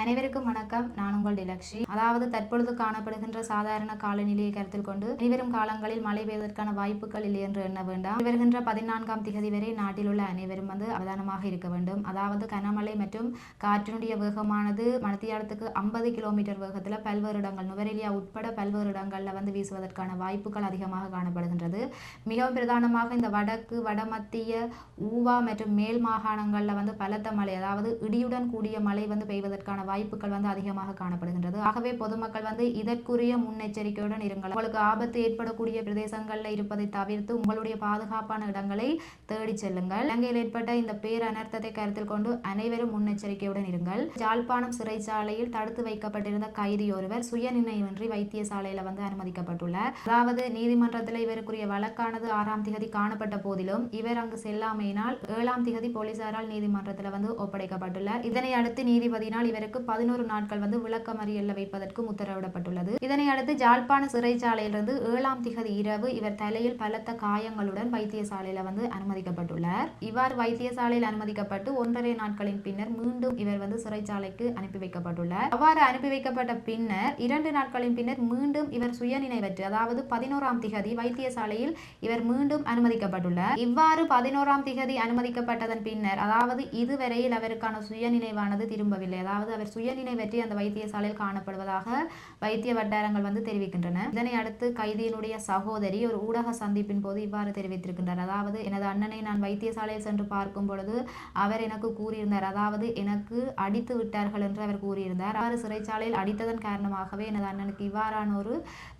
அனைவருக்கும் வணக்கம். நான் உங்கள் டிலக்ஷி. அதாவது தற்பொழுது காணப்படுகின்ற சாதாரண காலநிலையை கருத்தில் கொண்டு இனிவரும் காலங்களில் மழை பெய்வதற்கான வாய்ப்புகள் இல்லை என்று எண்ண வேண்டாம். வருகின்ற பதினான்காம் திகதி வரை நாட்டில் உள்ள அனைவரும் வந்து அவதானமாக இருக்க வேண்டும். அதாவது கனமழை மற்றும் காற்றினுடைய வேகமானது மணத்தியாலத்துக்கு ஐம்பது கிலோமீட்டர் வேகத்தில் பல்வேறு இடங்கள் நுவரெலியா உட்பட பல்வேறு இடங்களில் வந்து வீசுவதற்கான வாய்ப்புகள் அதிகமாக காணப்படுகின்றது. மிகவும் பிரதானமாக இந்த வடக்கு வடமத்திய ஊவா மற்றும் மேல் மாகாணங்களில் வந்து பலத்த மழை அதாவது இடியுடன் கூடிய மழை வந்து பெய்வதற்கான வாய்ப்புகள் வந்து அதிகமாக காணப்படுகின்றது. ஆகவே பொதுமக்கள் வந்து இதற்குரிய முன்னெச்சரிக்கையுடன் இருங்கள். உங்களுக்கு ஆபத்து ஏற்படக்கூடிய பிரதேசங்களில் இருப்பதை தவிர்த்து உங்களுடைய பாதுகாப்பான இடங்களை தேடி செல்லுங்கள். இலங்கையில் ஏற்பட்ட இந்த பேர் அனர்த்தத்தை கருத்தில் கொண்டு அனைவரும் முன்னெச்சரிக்கையுடன் இருங்கள். ஜாழ்ப்பாணம் சிறைச்சாலையில் தடுத்து வைக்கப்பட்டிருந்த கைதி ஒருவர் சுயநினைவின்றி வைத்தியசாலையில வந்து அனுமதிக்கப்பட்டுள்ளார். அதாவது நீதிமன்றத்தில் இவருக்குரிய வழக்கானது ஆறாம் திகதி காணப்பட்ட போதிலும் இவர் அங்கு செல்லாமையினால் ஏழாம் திகதி போலீசாரால் நீதிமன்றத்தில் வந்து ஒப்படைக்கப்பட்டுள்ளார். இதனை அடுத்து நீதிபதியினால் இவருக்கு பதினோரு நாட்கள் வந்து விளக்கமறியல்ல வைப்பதற்கும் உத்தரவிடப்பட்டுள்ளது. இதனை அடுத்து ஜாழ்ப்பாண சிறைச்சாலையிலிருந்து ஏழாம் திகதி இரவு இவர் தலையில் பலத்த காயங்களுடன் வைத்தியசாலையில வந்து அனுமதிக்கப்பட்டுள்ளார். இவ்வாறு வைத்தியசாலையில் அனுமதிக்கப்பட்டு ஒன்றரை நாட்களின் பின்னர் மீண்டும் இவர் வந்து சிறைச்சாலைக்கு அனுப்பி வைக்கப்பட்டுள்ளார். அவ்வாறு அனுப்பி வைக்கப்பட்ட பின்னர் இரண்டு நாட்களின் பின்னர் மீண்டும் இவர் சுயநினைவற்று அதாவது பதினோராம் திகதி வைத்தியசாலையில் இவர் மீண்டும் அனுமதிக்கப்பட்டுள்ளார். இவ்வாறு பதினோராம் திகதி அனுமதிக்கப்பட்டதன் பின்னர் அதாவது இதுவரையில் அவருக்கான சுயநினைவானது திரும்பவில்லை. அதாவது அவர் சுயநினைவற்றி அந்த வைத்தியசாலையில் காணப்படுவதாக வைத்திய வட்டாரங்கள் வந்து தெரிவிக்கின்றன. இதனை அடுத்து கைதியினுடைய சகோதரி ஒரு ஊடக சந்திப்பின் போது இவ்வாறு தெரிவித்திருக்கின்றார். அதாவது எனது அண்ணனை நான் வைத்தியசாலையில் சென்று பார்க்கும் பொழுது அவர் எனக்கு கூறியிருந்தார். அதாவது எனக்கு அடித்து விட்டார்கள் என்று அவர் கூறியிருந்தார். அவர் சிறைச்சாலையில் அடித்ததன் காரணமாகவே எனது அண்ணனுக்கு இவ்வாறான ஒரு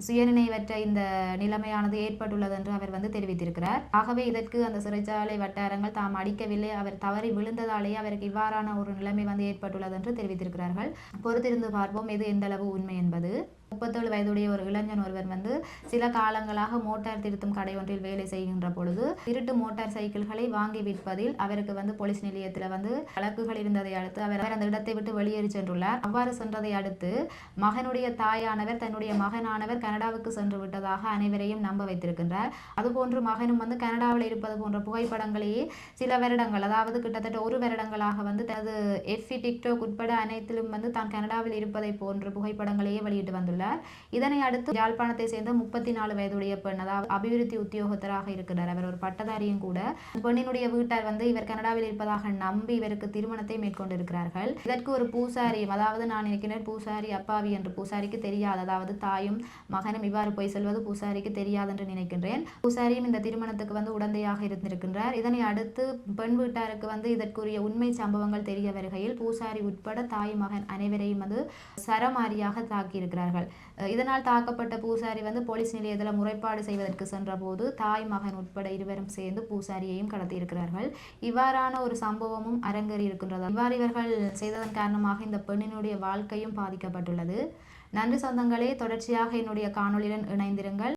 சுயநினைவற்ற இந்த நிலைமையானது ஏற்பட்டுள்ளது என்று அவர் வந்து தெரிவித்திருக்கிறார். ஆகவே இதற்கு அந்த சிறைச்சாலை வட்டாரங்கள் தாம் அடிக்கவில்லை. அவர் தவறி விழுந்ததாலேயே அவருக்கு இவ்வாறான ஒரு நிலைமை வந்து ஏற்பட்டுள்ளது என்று தெரிவித்திருக்கிறார்கள் பொறுத்திருந்து பார்ப்போம் எது எந்த அளவு உண்மை என்பது. முப்பத்தேழு வயதுடைய ஒரு இளைஞன் ஒருவர் வந்து சில காலங்களாக மோட்டார் திருத்தும் கடை ஒன்றில் வேலை செய்கின்ற பொழுது திருட்டு மோட்டார் சைக்கிள்களை வாங்கி விற்பதில் அவருக்கு வந்து போலீஸ் நிலையத்தில் வந்து வழக்குகள் இருந்ததை அடுத்து அவர் அவர் அந்த இடத்தை விட்டு வெளியேறி சென்றுள்ளார். அவ்வாறு சென்றதை அடுத்து மகனுடைய தாயானவர் தன்னுடைய மகனானவர் கனடாவுக்கு சென்று விட்டதாக அனைவரையும் நம்ப வைத்திருக்கின்றார். அதுபோன்று மகனும் வந்து கனடாவில் இருப்பது போன்ற புகைப்படங்களையே சில வருடங்கள் அதாவது கிட்டத்தட்ட ஒரு வருடங்களாக வந்து தனது எஃபி டிக்டோக் உட்பட அனைத்திலும் வந்து தான் கனடாவில் இருப்பதை போன்ற புகைப்படங்களையே வெளியிட்டு வந்துள்ளார் உள்ளார் இதனை அடுத்து யாழ்ப்பாணத்தை சேர்ந்த முப்பத்தி நாலு வயதுடைய பெண் அதாவது அபிவிருத்தி உத்தியோகத்தராக இருக்கிறார். அவர் ஒரு பட்டதாரியும் கூட. பெண்ணினுடைய வீட்டார் வந்து இவர் கனடாவில் இருப்பதாக நம்பி இவருக்கு திருமணத்தை மேற்கொண்டிருக்கிறார்கள். இதற்கு ஒரு பூசாரி அதாவது நான் இருக்கிறேன் பூசாரி அப்பாவி என்று பூசாரிக்கு தெரியாது. அதாவது தாயும் மகனும் இவ்வாறு போய் செல்வது பூசாரிக்கு தெரியாது என்று நினைக்கின்றேன். பூசாரியும் இந்த திருமணத்துக்கு வந்து உடந்தையாக இருந்திருக்கின்றார். இதனை அடுத்து பெண் வீட்டாருக்கு வந்து இதற்குரிய உண்மை சம்பவங்கள் தெரிய வருகையில் பூசாரி உட்பட தாய் மகன் அனைவரையும் வந்து சரமாரியாக தாக்கியிருக்கிறார்கள். இதனால் தாக்கப்பட்ட பூசாரி வந்து போலீஸ் நிலையத்தில் முறைப்பாடு செய்வதற்கு சென்றபோது தாய் மகன் உட்பட இருவரும் சேர்ந்து பூசாரியையும் கடத்தியிருக்கிறார்கள். இவ்வாறான ஒரு சம்பவமும் அரங்கேறி இருக்கின்றது. இவ்வாறு இவர்கள் செய்ததன் காரணமாக இந்த பெண்ணினுடைய வாழ்க்கையும் பாதிக்கப்பட்டுள்ளது. நன்றி சொந்தங்களே தொடர்ச்சியாக என்னுடைய காணொலியுடன் இணைந்திருங்கள்.